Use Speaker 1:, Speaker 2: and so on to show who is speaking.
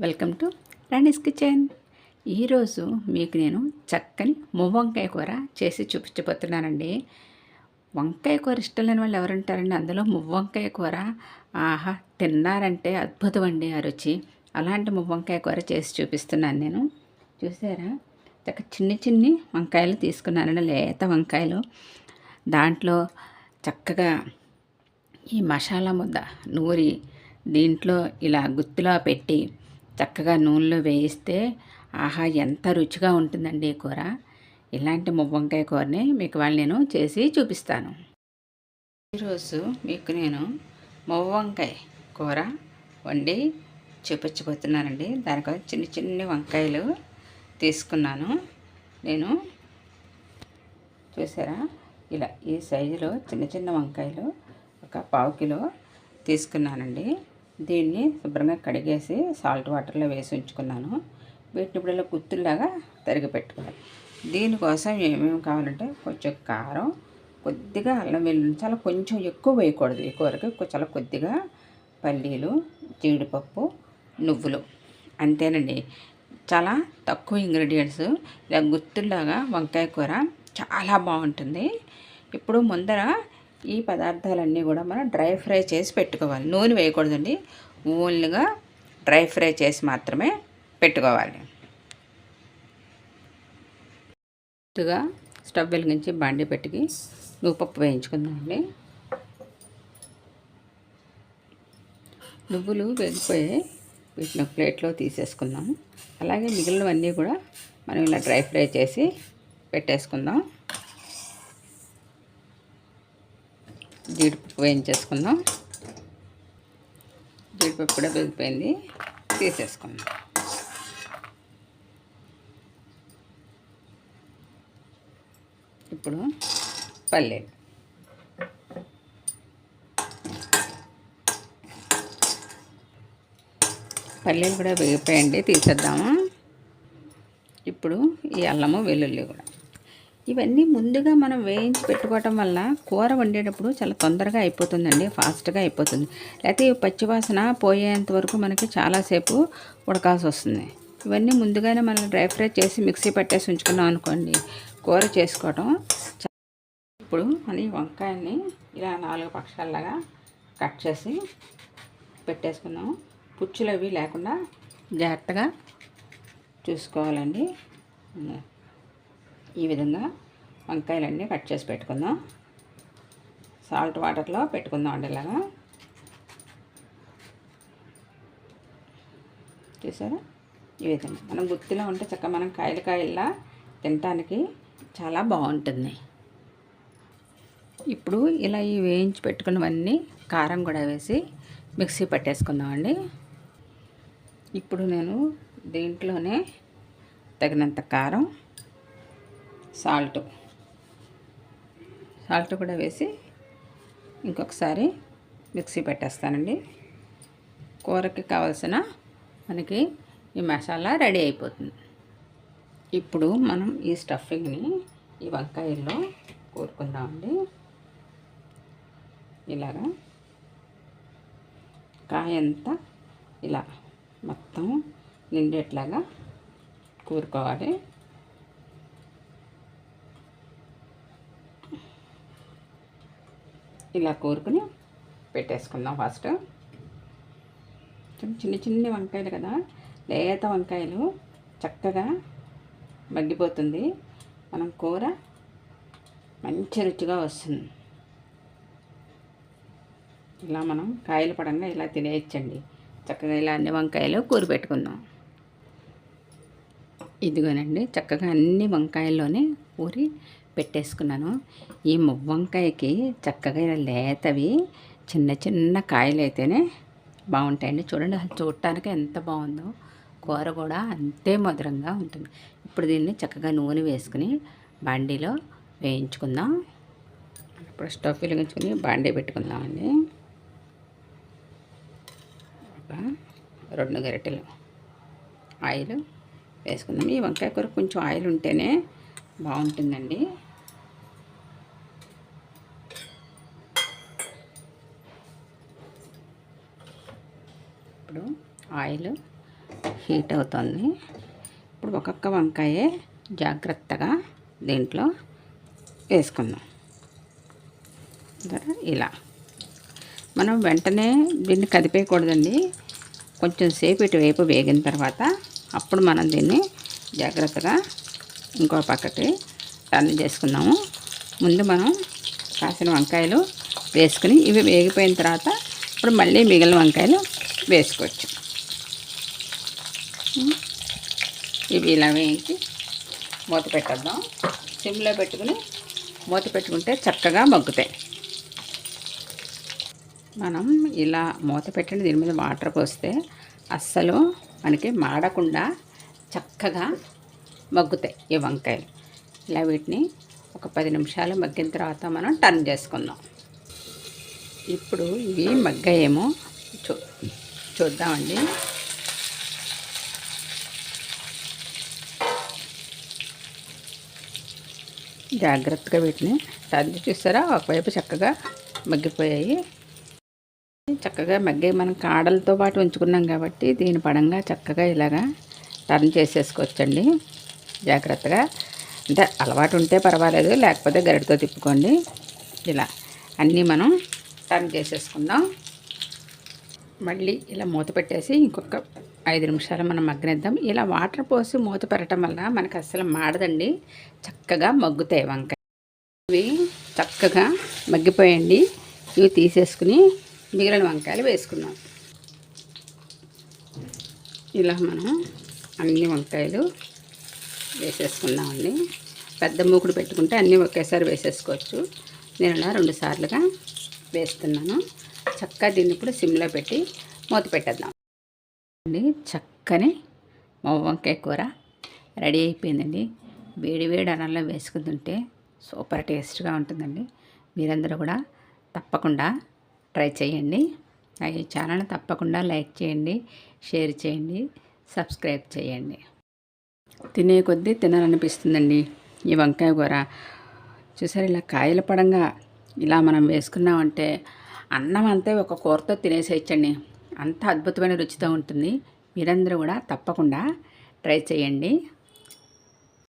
Speaker 1: Welcome to Rani's kitchen. ఈరోజు మీకు నేను చక్కని మువ్వంకాయ కూర చేసి చూపించబోతున్నానండి. వంకాయ కూర ఇష్టం లేని వాళ్ళు ఎవరుంటారండి? అందులో మువ్వంకాయ కూర ఆహా తిన్నారంటే అద్భుతం అండి ఆ రుచి. అలాంటి మువ్వంకాయ కూర చేసి చూపిస్తున్నాను నేను. చూసారా? చక్క చిన్ని చిన్ని వంకాయలు తీసుకున్నానండి లేత వంకాయలు. దాంట్లో చక్కగా ఈ మసాలా ముద్ద నూరి దీంట్లో ఇలా గుత్తిలో పెట్టి చక్కగా నూనెలో వేయిస్తే ఆహా ఎంత రుచిగా ఉంటుందండి ఈ కూర. ఇలాంటి మువ్వంకాయ కూరని మీకు వాళ్ళు నేను చేసి చూపిస్తాను. ఈరోజు మీకు నేను మువ్వంకాయ కూర వండి చూపించబోతున్నానండి. దానికోసం చిన్న చిన్ని వంకాయలు తీసుకున్నాను. నేను చూసారా? ఇలా ఈ సైజులో చిన్న చిన్న వంకాయలు ఒక పావు కిలో తీసుకున్నానండి. దీన్ని శుభ్రంగా కడిగేసి సాల్ట్ వాటర్లో వేసి ఉంచుకున్నాను. వీటిని ఇప్పుడు ఇలా గుత్తుల్లాగా తరిగి పెట్టుకోవాలి. దీనికోసం ఏమేమి కావాలంటే కొంచెం కారం కొద్దిగా అల్లం వెల్లుల్లి చాలా కొంచెం ఎక్కువ వేయకూడదు. ఈ కూరకి చాలా కొద్దిగా పల్లీలు జీడిపప్పు నువ్వులు. అంతేనండి. చాలా తక్కువ ఇంగ్రీడియంట్స్. ఇలా గుత్తుల్లాగా వంకాయ కూర చాలా బాగుంటుంది. ఇప్పుడు ముందర ఈ పదార్థాలన్నీ కూడా మనం డ్రై ఫ్రై చేసి పెట్టుకోవాలి. నూనె వేయకూడదండి. ఓన్లీగా డ్రై ఫ్రై చేసి మాత్రమే పెట్టుకోవాలి. ముందుగా స్టవ్ వెలిగించి బండి పెట్టి నువ్వుపప్పు వేయించుకుందామండి. నువ్వులు వేగిపోయి వీటిని ప్లేట్లో తీసేసుకుందాం. అలాగే మిగిలినవన్నీ కూడా మనం ఇలా డ్రై ఫ్రై చేసి పెట్టేసుకుందాం. జీడిపప్పు వేయించేసుకుందాం. జీడిపప్పు కూడా వెళ్ళిపోయింది తీసేసుకుందాం. ఇప్పుడు పల్లీలు. పల్లీలు కూడా వేగిపోయండి తీసేద్దాము. ఇప్పుడు ఈ అల్లము వెల్లుల్లి కూడా. ఇవన్నీ ముందుగా మనం వేయించి పెట్టుకోవటం వల్ల కూర వండేటప్పుడు చాలా తొందరగా అయిపోతుందండి ఫాస్ట్గా అయిపోతుంది. లేకపోతే పచ్చివాసన పోయేంత వరకు మనకి చాలాసేపు ఉడకాల్సి వస్తుంది. ఇవన్నీ ముందుగానే మనం డ్రై ఫ్రై చేసి మిక్సీ పెట్టేసి ఉంచుకున్నాం అనుకోండి కూర చేసుకోవటం ఇప్పుడు మన ఈ వంకాయల్ని ఇలా నాలుగు పక్షాలలాగా కట్ చేసి పెట్టేసుకున్నాం పుచ్చులు అవి లేకుండా జాగ్రత్తగా చూసుకోవాలండి. ఈ విధంగా వంకాయలన్నీ కట్ చేసి పెట్టుకుందాం. సాల్ట్ వాటర్లో పెట్టుకుందాం అండి ఇలాగా. చూసారా? ఈ విధంగా. మనం గుత్తిలో ఉంటే చక్కగా మనం కాయలు కాయల్లా తినటానికి చాలా బాగుంటుంది. ఇప్పుడు ఇలా ఈ వేయించి పెట్టుకున్నవన్నీ కారం కూడా వేసి మిక్సీ పట్టేసుకుందామండి ఇప్పుడు నేను దీంట్లోనే తగినంత కారం సాల్ట్. సాల్ట్ కూడా వేసి ఇంకొకసారి మిక్సీ పెట్టేస్తానండి. కూరకి కావాల్సిన మనకి ఈ మసాలా రెడీ అయిపోతుంది. ఇప్పుడు మనం ఈ స్టఫింగ్ని ఈ వంకాయల్లో కోరుకుందామండి. ఇలాగా కాయంతా ఇలా మొత్తం నిండేట్లాగా కూరుకోవాలి. ఇలా కోరుకుని పెట్టేసుకుందాం ఫస్ట్. చిన్న చిన్న వంకాయలు కదా? లేత వంకాయలు చక్కగా మగ్గిపోతుంది. మనం కూర మంచి రుచిగా వస్తుంది. ఇలా మనం కాయలు పడంగా ఇలా తినేయచ్చండి. చక్కగా ఇలా అన్ని వంకాయలు కూర పెట్టుకుందాం. ఇదిగోనండి చక్కగా అన్ని వంకాయల్లోనే ఊరి పెట్టేసుకున్నాను. ఈ మువ్వంకాయకి చక్కగా ఇలా లేతవి చిన్న చిన్న కాయలు అయితేనే బాగుంటాయండి. చూడండి అసలు చూడటానికి ఎంత బాగుందో. కూర కూడా అంతే మధురంగా ఉంటుంది. ఇప్పుడు దీన్ని చక్కగా నూనె వేసుకుని బాండీలో వేయించుకుందాం. ఇప్పుడు స్టవ్ వెలిగించుకుని బాండీ పెట్టుకుందామండి. ఒక రెండు గరిటెలు ఆయిల్ వేసుకుందాం. ఈ వంకాయ కూర కొంచెం ఆయిల్ ఉంటేనే బాగుంటుందండి. ఇప్పుడు ఆయిల్ హీట్ అవుతుంది. ఇప్పుడు ఒక్కొక్క వంకాయే జాగ్రత్తగా దీంట్లో వేసుకుందాం. ఇలా. మనం వెంటనే దీన్ని కదిపేయకూడదండి. కొంచెం సేపు ఇటువైపు వేగిన తర్వాత అప్పుడు మనం దీన్ని జాగ్రత్తగా ఇంకో పక్కకి టర్న్ చేసుకుందాము. ముందు మనం కాసిన వంకాయలు వేసుకుని ఇవి వేగిపోయిన తర్వాత ఇప్పుడు మళ్ళీ మిగిలిన వంకాయలు వేసుకోవచ్చు. ఇవి ఇలా వేయించి మూత పెట్టేద్దాం. సిమ్లో పెట్టుకుని మూత పెట్టుకుంటే చక్కగా మగ్గుతాయి. మనం ఇలా మూత పెట్టిన దీని మీద వాటర్ పోస్తే అస్సలు మనకి మాడకుండా చక్కగా మగ్గుతాయి ఈ వంకాయలు. ఇలా వీటిని ఒక పది నిమిషాలు మగ్గిన తర్వాత మనం టర్న్ చేసుకుందాం. ఇప్పుడు ఇవి మగ్గాయేమో చూ చూద్దామండి. జాగ్రత్తగా వీటిని సర్ది చూస్తారా? ఒకవైపు చక్కగా మగ్గిపోయాయి. చక్కగా మగ్గి మనం కాడలతో పాటు ఉంచుకున్నాం కాబట్టి దీని పడంగా చక్కగా ఇలాగా టర్న్ చేసేసుకోవచ్చండి. జాగ్రత్తగా అంటే అలవాటు ఉంటే పర్వాలేదు లేకపోతే గరిటతో తిప్పుకోండి. ఇలా అన్నీ మనం టర్న్ చేసేసుకుందాం. మళ్ళీ ఇలా మూత పెట్టేసి ఇంకొక ఐదు నిమిషాలు మనం మగ్గనిద్దాం. ఇలా వాటర్ పోసి మూత పెట్టడం వల్ల మనకు అసలు మాడదండి. చక్కగా మగ్గుతాయి వంకాయ ఇవి చక్కగా మగ్గిపోయండి. ఇవి తీసేసుకుని మిగిలిన వంకాయలు వేసుకుందాం. ఇలా మనం అన్ని వంకాయలు వేసేసుకుందామండి. పెద్ద మూకుడు పెట్టుకుంటే అన్నీ ఒకేసారి వేసేసుకోవచ్చు. నేను ఇలా రెండు సార్లుగా వేస్తున్నాను. చక్కగా దీన్ని ఇప్పుడు సిమ్లో పెట్టి మూత పెట్టేద్దాం. అండి చక్కని మొవ్వ వంకాయ కూర రెడీ అయిపోయిందండి. వేడి వేడి అన్నంలో వేసుకుని తింటే సూపర్ టేస్ట్గా ఉంటుందండి. మీరందరూ కూడా తప్పకుండా ట్రై చేయండి. ఈ ఛానల్ తప్పకుండా లైక్ చేయండి షేర్ చేయండి సబ్స్క్రైబ్ చేయండి. తినే కొద్దీ తినాలనిపిస్తుందండి ఈ వంకాయ కూర. చూసారు ఇలా కాయల పడంగా ఇలా మనం వేసుకున్నామంటే అన్నం అంతే ఒక కూరతో తినేసేయచ్చండి. అంత అద్భుతమైన రుచితో ఉంటుంది. మీరందరూ కూడా తప్పకుండా ట్రై చేయండి.